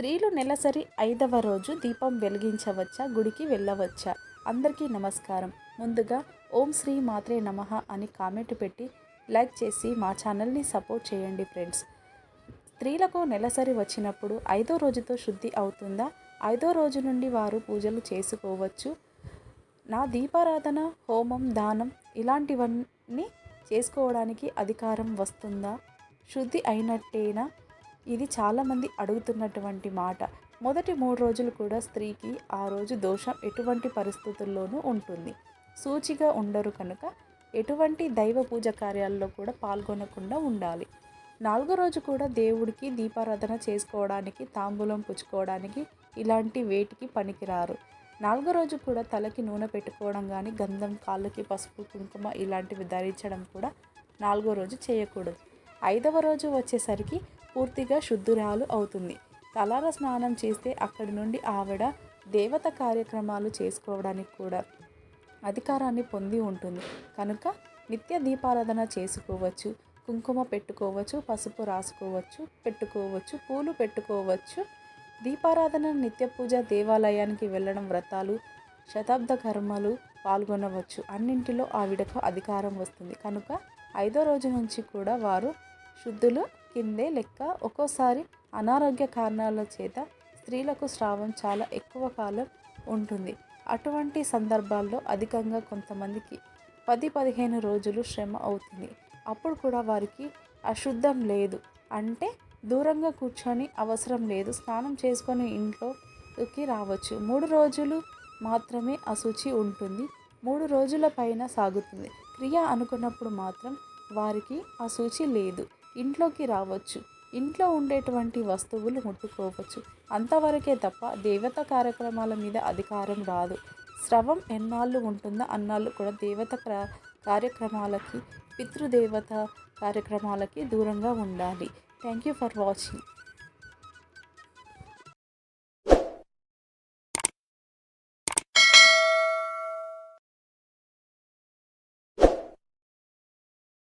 స్త్రీలు నెలసరి ఐదవ రోజు దీపం వెలిగించవచ్చా? గుడికి వెళ్ళవచ్చా? అందరికీ నమస్కారం. ముందుగా ఓం శ్రీ మాత్రే నమః అని కామెంట్ పెట్టి లైక్ చేసి మా ఛానల్ని సపోర్ట్ చేయండి ఫ్రెండ్స్. స్త్రీలకు నెలసరి వచ్చినప్పుడు ఐదో రోజుతో శుద్ధి అవుతుందా? ఐదో రోజు నుండి వారు పూజలు చేసుకోవచ్చు. నా దీపారాధన హోమం దానం ఇలాంటివన్నీ చేసుకోవడానికి అధికారం వస్తుందా? శుద్ధి అయినట్టేనా? ఇది చాలామంది అడుగుతున్నటువంటి మాట. మొదటి మూడు రోజులు కూడా స్త్రీకి ఆ రోజు దోషం ఎటువంటి పరిస్థితుల్లోనూ ఉంటుంది. సూచిగా ఉండరు కనుక ఎటువంటి దైవ పూజ కార్యాల్లో కూడా పాల్గొనకుండా ఉండాలి. నాలుగో రోజు కూడా దేవుడికి దీపారాధన చేసుకోవడానికి తాంబూలం పుచ్చుకోవడానికి ఇలాంటి వేటికి పనికిరారు. నాలుగో రోజు కూడా తలకి నూనె పెట్టుకోవడం కానీ గంధం కాళ్ళకి పసుపు కుంకుమ ఇలాంటివి ధరించడం కూడా నాలుగో రోజు చేయకూడదు. ఐదవ రోజు వచ్చేసరికి పూర్తిగా శుద్ధురాలు అవుతుంది. తలార స్నానం చేస్తే అక్కడి నుండి ఆవిడ దేవత కార్యక్రమాలు చేసుకోవడానికి కూడా అధికారాన్ని పొంది ఉంటుంది. కనుక నిత్య దీపారాధన చేసుకోవచ్చు. కుంకుమ పెట్టుకోవచ్చు పసుపు రాసుకోవచ్చు పెట్టుకోవచ్చు పూలు పెట్టుకోవచ్చు. దీపారాధన నిత్య పూజ దేవాలయానికి వెళ్ళడం వ్రతాలు శతాబ్ద కర్మలు పాల్గొనవచ్చు. అన్నింటిలో ఆవిడకు అధికారం వస్తుంది. కనుక ఐదో రోజు నుంచి కూడా వారు శుద్ధులు కిందే లెక్క ఒక్కోసారి అనారోగ్య కారణాల చేత స్త్రీలకు స్రావం చాలా ఎక్కువ కాలం ఉంటుంది. అటువంటి సందర్భాల్లో అధికంగా కొంతమందికి పది పదిహేను రోజులు శ్రమ అవుతుంది. అప్పుడు కూడా వారికి అశుద్ధం లేదు. అంటే దూరంగా కూర్చొని అవసరం లేదు. స్నానం చేసుకొని ఇంట్లోకి రావచ్చు. మూడు రోజులు మాత్రమే అశుచి ఉంటుంది. మూడు రోజుల పైన సాగుతుంది. క్రియ అనుకున్నప్పుడు మాత్రం వారికి అశుచి లేదు. ఇంట్లోకి రావచ్చు. ఇంట్లో ఉండేటువంటి వస్తువులు ముట్టుకోవచ్చు. అంతవరకే తప్ప దేవత కార్యక్రమాల మీద అధికారం రాదు. స్రవం ఎన్నాళ్ళు ఉంటుందో అన్నాళ్ళు కూడా దేవత కార్యక్రమాలకి పితృదేవత కార్యక్రమాలకి దూరంగా ఉండాలి. Thank you for watching